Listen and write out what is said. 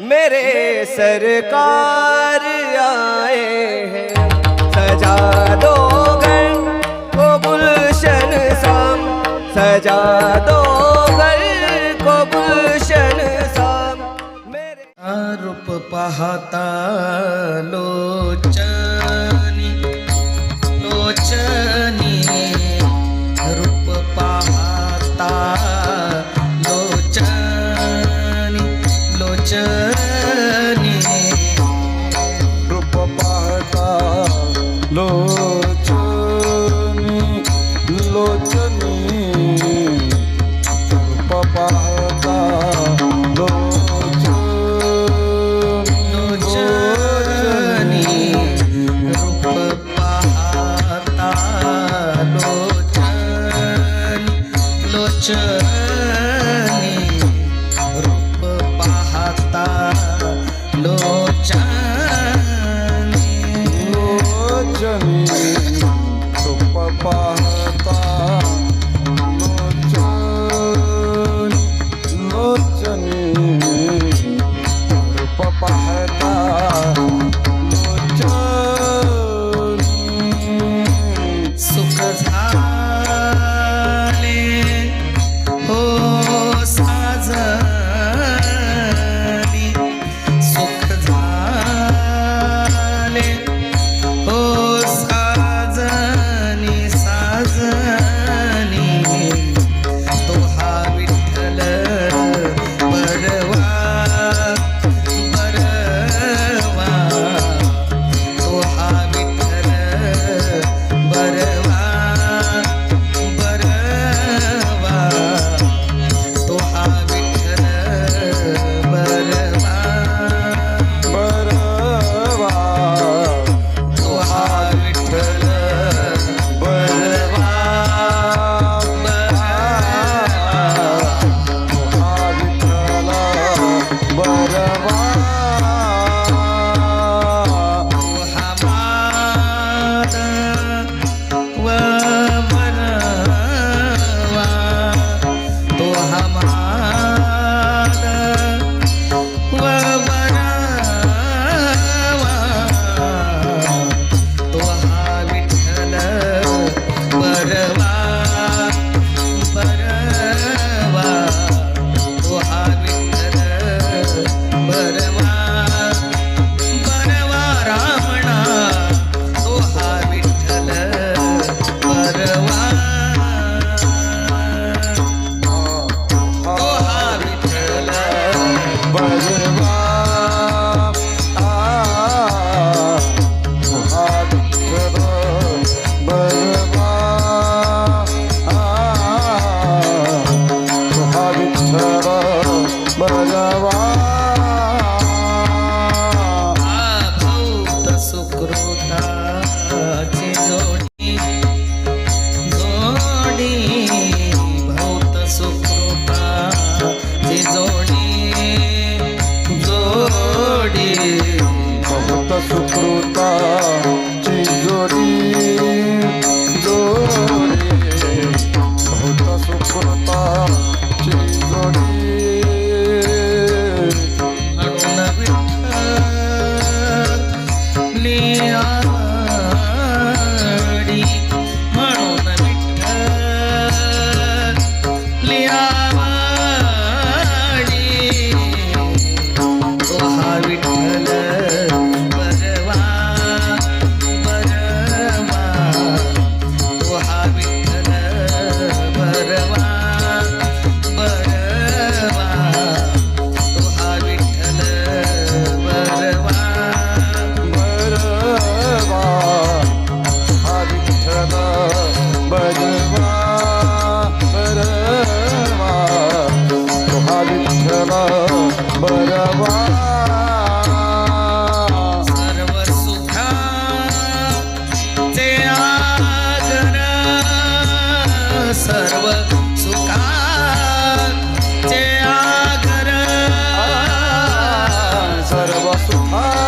मेरे सरकार आए हैं सजा दो घर को गुलशन शाम सजा दो घर को गुलशन शाम मेरे रूप पहाता लोच लोचनी रूप महाता लोच लोच रूप पाहाता लोच लोचनीूप पाहा Ah.